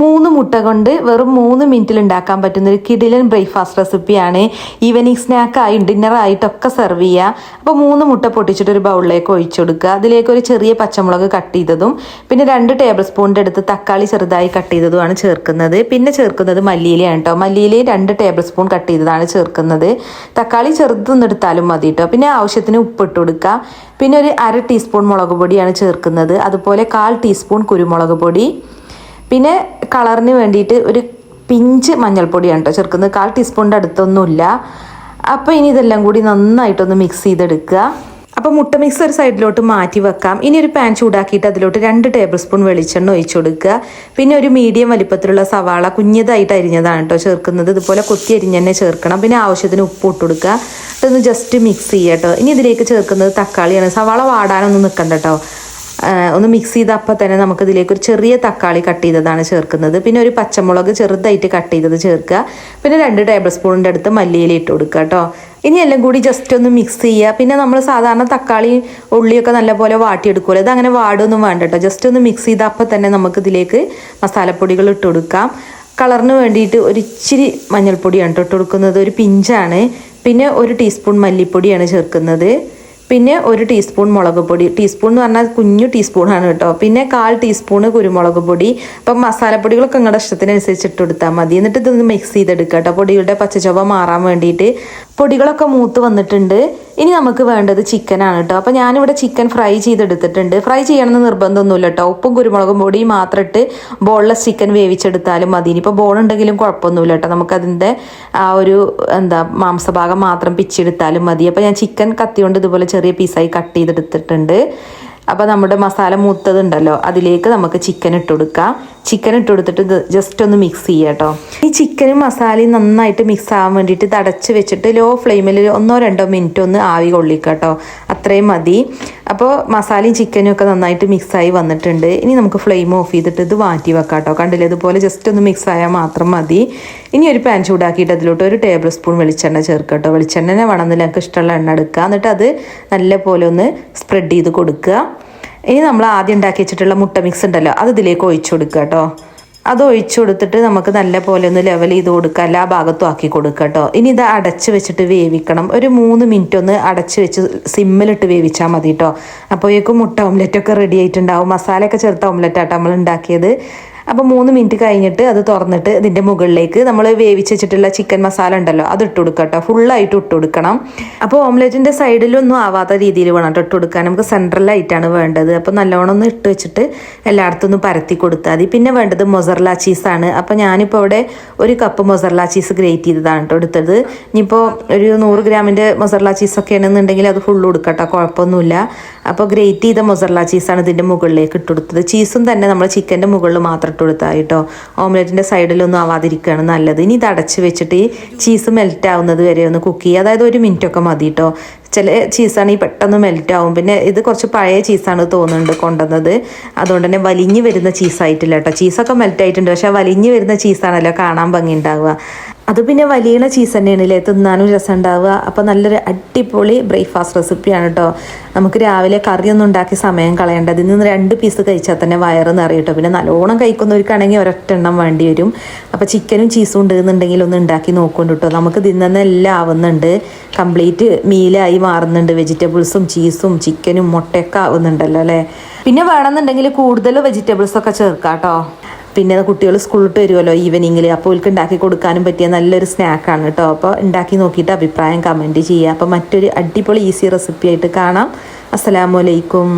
മൂന്ന് മുട്ട കൊണ്ട് വെറും മൂന്ന് മിനിറ്റിൽ ഉണ്ടാക്കാൻ പറ്റുന്ന ഒരു കിഡിലൻ ബ്രേക്ക്ഫാസ്റ്റ് റെസിപ്പിയാണ്. ഈവനിങ് സ്നാക്കായും ഡിന്നറായിട്ടൊക്കെ സെർവ് ചെയ്യുക. അപ്പോൾ മൂന്ന് മുട്ട പൊട്ടിച്ചിട്ട് ഒരു ബൗളിലേക്ക് ഒഴിച്ചു കൊടുക്കുക. അതിലേക്ക് ഒരു ചെറിയ പച്ചമുളക് കട്ട് ചെയ്തതും പിന്നെ രണ്ട് ടേബിൾ സ്പൂണിന്റെ അടുത്ത് തക്കാളി ചെറുതായി കട്ട് ചെയ്തതുമാണ് ചേർക്കുന്നത്. പിന്നെ ചേർക്കുന്നത് മല്ലിയിലയാണ് കേട്ടോ മല്ലിയില രണ്ട് ടേബിൾ സ്പൂൺ കട്ട് ചെയ്തതാണ് ചേർക്കുന്നത്. തക്കാളി ചെറുതൊന്നും എടുത്താലും മതി കേട്ടോ പിന്നെ ആവശ്യത്തിന് ഉപ്പിട്ട് കൊടുക്കുക. പിന്നെ ഒരു അര ടീസ്പൂൺ മുളക് പൊടിയാണ് ചേർക്കുന്നത്. അതുപോലെ കാൽ ടീസ്പൂൺ കുരുമുളക് പൊടി. പിന്നെ കളറിന് വേണ്ടിയിട്ട് ഒരു പിഞ്ച് മഞ്ഞൾപ്പൊടിയാണ് കേട്ടോ ചേർക്കുന്നത്. കാൽ ടീസ്പൂണിന്റെ അടുത്തൊന്നുമില്ല. അപ്പോൾ ഇനി ഇതെല്ലാം കൂടി നന്നായിട്ടൊന്ന് മിക്സ് ചെയ്തെടുക്കുക. അപ്പോൾ മുട്ട മിക്സ് ഒരു സൈഡിലോട്ട് മാറ്റി വെക്കാം. ഇനി ഒരു പാൻ ചൂടാക്കിയിട്ട് അതിലോട്ട് രണ്ട് ടേബിൾ സ്പൂൺ വെളിച്ചെണ്ണ ഒഴിച്ചു കൊടുക്കുക. പിന്നെ ഒരു മീഡിയം വലിപ്പത്തിലുള്ള സവാള കുഞ്ഞതായിട്ട് അരിഞ്ഞതാണ് കേട്ടോ ചേർക്കുന്നത്. ഇതുപോലെ കൊത്തി അരിഞ്ഞ് തന്നെ ചേർക്കണം. പിന്നെ ആവശ്യത്തിന് ഉപ്പ് ഇട്ട് കൊടുക്കുക. ഇതൊന്ന് ജസ്റ്റ് മിക്സ് ചെയ്യാം കേട്ടോ ഇനി ഇതിലേക്ക് ചേർക്കുന്നത് തക്കാളിയാണ്. സവാള വാടാനൊന്നും നിൽക്കണ്ട കേട്ടോ ഒന്ന് മിക്സ് ചെയ്ത അപ്പം തന്നെ നമുക്ക് ഇതിലേക്ക് ഒരു ചെറിയ തക്കാളി കട്ട് ചെയ്തതാണ് ചേർക്കുന്നത്. പിന്നെ ഒരു പച്ചമുളക് ചെറുതായിട്ട് കട്ട് ചെയ്തത് ചേർക്കുക. പിന്നെ രണ്ട് ടേബിൾ സ്പൂണിന്റെ അടുത്ത് മല്ലിയില ഇട്ട് കൊടുക്കുക കേട്ടോ ഇനി എല്ലാം കൂടി ജസ്റ്റ് ഒന്ന് മിക്സ് ചെയ്യുക. പിന്നെ നമ്മൾ സാധാരണ തക്കാളി ഉള്ളിയൊക്കെ നല്ലപോലെ വാട്ടിയെടുക്കുമല്ലോ ഇത് അങ്ങനെ വാടൊന്നും വേണ്ട കേട്ടോ ജസ്റ്റ് ഒന്ന് മിക്സ് ചെയ്ത അപ്പം തന്നെ നമുക്ക് ഇതിലേക്ക് മസാലപ്പൊടികൾ ഇട്ട് കൊടുക്കാം. കളറിന് വേണ്ടിയിട്ട് ഒരു ഇച്ചിരി മഞ്ഞൾപ്പൊടിയാണ് ഇട്ട് കൊടുക്കുന്നത്. ഒരു പിഞ്ചാണ്. പിന്നെ ഒരു ടീസ്പൂൺ മല്ലിപ്പൊടിയാണ് ചേർക്കുന്നത്. പിന്നെ ഒരു ടീസ്പൂൺ മുളക് പൊടി. ടീസ്പൂൺ എന്ന് പറഞ്ഞാൽ കുഞ്ഞു ടീസ്പൂണാണ് കേട്ടോ. പിന്നെ കാൽ ടീസ്പൂണ് കുരുമുളക് പൊടി. അപ്പം മസാലപ്പൊടികളൊക്കെ നിങ്ങളുടെ ഇഷ്ടത്തിനനുസരിച്ച് ഇട്ട് കൊടുത്താൽ മതി. എന്നിട്ട് ഇതൊന്ന് മിക്സ് ചെയ്തെടുക്കുക കേട്ടോ. പൊടികളുടെ പച്ചച്ചൊവ മാറാൻ വേണ്ടിയിട്ട് പൊടികളൊക്കെ മൂത്ത് വന്നിട്ടുണ്ട്. ഇനി നമുക്ക് വേണ്ടത് ചിക്കനാണ് കേട്ടോ അപ്പോൾ ഞാനിവിടെ ചിക്കൻ ഫ്രൈ ചെയ്തെടുത്തിട്ടുണ്ട്. ഫ്രൈ ചെയ്യണമെന്ന് നിർബന്ധമൊന്നുമില്ല കേട്ടോ ഉപ്പും കുരുമുളകും പൊടിയും മാത്രം ഇട്ട് ബോൺലെസ് ചിക്കൻ വേവിച്ചെടുത്താലും മതി. ഇനിയിപ്പോൾ ബോൺ ഉണ്ടെങ്കിലും കുഴപ്പമൊന്നുമില്ല കേട്ടോ നമുക്കതിന്റെ ആ ഒരു എന്താ മാംസഭാഗം മാത്രം പിച്ചെടുത്താലും മതി. അപ്പോൾ ഞാൻ ചിക്കൻ കത്തി കൊണ്ട് ഇതുപോലെ ചെറിയ പീസായി കട്ട് ചെയ്തെടുത്തിട്ടുണ്ട്. അപ്പോൾ നമ്മുടെ മസാല മൂത്തതുണ്ടല്ലോ അതിലേക്ക് നമുക്ക് ചിക്കൻ ഇട്ട് കൊടുക്കാം. ചിക്കൻ ഇട്ട് കൊടുത്തിട്ട് ജസ്റ്റ് ഒന്ന് മിക്സ് ചെയ്യുക കേട്ടോ ഈ ചിക്കനും മസാലയും നന്നായിട്ട് മിക്സ് ആവാൻ വേണ്ടിയിട്ട് തടച്ച് വെച്ചിട്ട് ലോ ഫ്ലെയിമിൽ ഒന്നോ രണ്ടോ മിനിറ്റ് ഒന്ന് ആവി കൊള്ളിക്കുക കേട്ടോ അത്രയും മതി. അപ്പോൾ മസാലയും ചിക്കനും ഒക്കെ നന്നായിട്ട് മിക്സായി വന്നിട്ടുണ്ട്. ഇനി നമുക്ക് ഫ്ലെയിം ഓഫ് ചെയ്തിട്ട് ഇത് മാറ്റി വെക്കാം കേട്ടോ കണ്ടില്ലേ? ഇതുപോലെ ജസ്റ്റ് ഒന്ന് മിക്സ് ആയാൽ മാത്രം മതി. ഇനി ഒരു പാൻ ചൂടാക്കിയിട്ട് അതിലോട്ട് ഒരു ടേബിൾ സ്പൂൺ വെളിച്ചെണ്ണ ചേർക്കുക കേട്ടോ വെളിച്ചെണ്ണ വേണമെന്നില്ല നമുക്ക് ഇഷ്ടമുള്ള എണ്ണ എടുക്കുക. എന്നിട്ട് അത് നല്ല പോലെ ഒന്ന് സ്പ്രെഡ് ചെയ്ത് കൊടുക്കുക. ഇനി നമ്മൾ ആദ്യം ഉണ്ടാക്കി വെച്ചിട്ടുള്ള മുട്ട മിക്സ് ഉണ്ടല്ലോ അത് ഇതിലേക്ക് ഒഴിച്ചു കൊടുക്കുക കേട്ടോ. അത് ഒഴിച്ചു കൊടുത്തിട്ട് നമുക്ക് നല്ല പോലെ ഒന്ന് ലെവൽ ചെയ്ത് കൊടുക്കുക. എല്ലാ ഭാഗത്തും ആക്കി കൊടുക്കുക കേട്ടോ. ഇനി ഇത് അടച്ച് വെച്ചിട്ട് വേവിക്കണം. ഒരു മൂന്ന് മിനിറ്റ് ഒന്ന് അടച്ച് വെച്ച് സിമ്മിലിട്ട് വേവിച്ചാൽ മതി കേട്ടോ. അപ്പോഴേക്കും മുട്ട ഓംലെറ്റ് ഒക്കെ റെഡി ആയിട്ടുണ്ടാവും. മസാലയൊക്കെ ചേർത്ത ഓംലെറ്റ് ആട്ടോ നമ്മൾ ഉണ്ടാക്കിയത്. അപ്പോൾ മൂന്ന് മിനിറ്റ് കഴിഞ്ഞിട്ട് അത് തുറന്നിട്ട് ഇതിന്റെ മുകളിലേക്ക് നമ്മൾ വേവിച്ച് വെച്ചിട്ടുള്ള ചിക്കൻ മസാല ഉണ്ടല്ലോ അത് ഇട്ട് കൊടുക്കുക കേട്ടോ ഫുള്ളായിട്ട് ഇട്ട് കൊടുക്കണം. അപ്പോൾ ഓംലെറ്റിന്റെ സൈഡിലൊന്നും ആവാത്ത രീതിയിൽ വേണം കേട്ടോ ഇട്ട് കൊടുക്കാൻ. നമുക്ക് സെൻട്രലായിട്ടാണ് വേണ്ടത്. അപ്പോൾ നല്ലോണം ഒന്ന് ഇട്ട് വെച്ചിട്ട് എല്ലായിടത്തും ഒന്ന് പരത്തി കൊടുത്താൽ മതി. പിന്നെ വേണ്ടത് മൊസറല ചീസാണ് അപ്പോൾ ഞാനിപ്പോൾ ഇവിടെ ഒരു കപ്പ് മൊസറല ചീസ് ഗ്രേറ്റ് ചെയ്തതാണ് കേട്ടോ എടുത്തത്. ഇനിയിപ്പോൾ ഒരു നൂറ് ഗ്രാമിന്റെ മൊസറല ചീസൊക്കെ ആണെന്നുണ്ടെങ്കിൽ അത് ഫുള്ള് കൊടുക്കട്ടോ കുഴപ്പമൊന്നുമില്ല. അപ്പോൾ ഗ്രേറ്റ് ചെയ്ത മൊസറല ചീസാണ് ഇതിന്റെ മുകളിലേക്ക് ഇട്ട് കൊടുത്തത്. ചീസും തന്നെ നമ്മൾ ചിക്കന്റെ മുകളിൽ മാത്രം ഇട്ട് കൊടുത്താൽ കേട്ടോ ഓംലെറ്റിന്റെ സൈഡിലൊന്നും ആവാതിരിക്കുകയാണ് നല്ലത്. ഇനി ഇത് അടച്ച് വെച്ചിട്ട് ഈ ചീസ് മെൽറ്റ് ആവുന്നത് വരെ ഒന്ന് കുക്ക് ചെയ്യുക. അതായത് ഒരു മിനിറ്റൊക്കെ മതി കേട്ടോ ചില ചീസാണെങ്കിൽ പെട്ടെന്ന് മെൽറ്റ് ആവും. പിന്നെ ഇത് കുറച്ച് പഴയ ചീസാണ് തോന്നുന്നുണ്ട് കൊണ്ടുവന്നത്. അതുകൊണ്ട് തന്നെ വലിഞ്ഞ് വരുന്ന ചീസായിട്ടില്ല കേട്ടോ. ചീസൊക്കെ മെൽറ്റ് ആയിട്ടുണ്ട്. പക്ഷേ വലിഞ്ഞ് വരുന്ന ചീസാണല്ലോ കാണാൻ ഭംഗി ഉണ്ടാവുക. അത് പിന്നെ വലിയ ചീസ് തന്നെയാണ് അല്ലേ തിന്നാനും രസം ഉണ്ടാവുക അപ്പോൾ നല്ലൊരു അടിപൊളി ബ്രേക്ക്ഫാസ്റ്റ് റെസിപ്പിയാണ് കേട്ടോ നമുക്ക് രാവിലെ കറിയൊന്നും ഉണ്ടാക്കി സമയം കളയേണ്ട. ഇതിൽ നിന്ന് രണ്ട് പീസ് കഴിച്ചാൽ തന്നെ വയറ് നിറയും കേട്ടോ പിന്നെ നല്ലോണം കഴിക്കുന്നവർക്കാണെങ്കിൽ ഒരൊറ്റ എണ്ണം വേണ്ടി വരും. അപ്പോൾ ചിക്കനും ചീസും ഉണ്ടെന്നുണ്ടെങ്കിൽ ഒന്ന് ഉണ്ടാക്കി നോക്കുന്നുണ്ട് കേട്ടോ നമുക്ക് തിന്നുന്ന എല്ലാം ആവുന്നുണ്ട്. കംപ്ലീറ്റ് മീലായി മാറുന്നുണ്ട്. വെജിറ്റബിൾസും ചീസും ചിക്കനും മുട്ടയൊക്കെ ആവുന്നുണ്ടല്ലോ അല്ലേ? പിന്നെ വേണമെന്നുണ്ടെങ്കിൽ കൂടുതൽ വെജിറ്റബിൾസൊക്കെ ചേർക്കാം കേട്ടോ പിന്നെ കുട്ടികൾ സ്കൂളിട്ട് വരുമല്ലോ ഈവനിങ്ങിൽ അപ്പോൾ ഇവർക്ക് ഉണ്ടാക്കി കൊടുക്കാനും പറ്റിയ നല്ലൊരു സ്നാക്കാണ് കേട്ടോ അപ്പോൾ ഉണ്ടാക്കി നോക്കിയിട്ട് അഭിപ്രായം കമന്റ് ചെയ്യുക. അപ്പോൾ മറ്റൊരു അടിപൊളി ഈസി റെസിപ്പി ആയിട്ട് കാണാം. അസ്സലാമലൈക്കും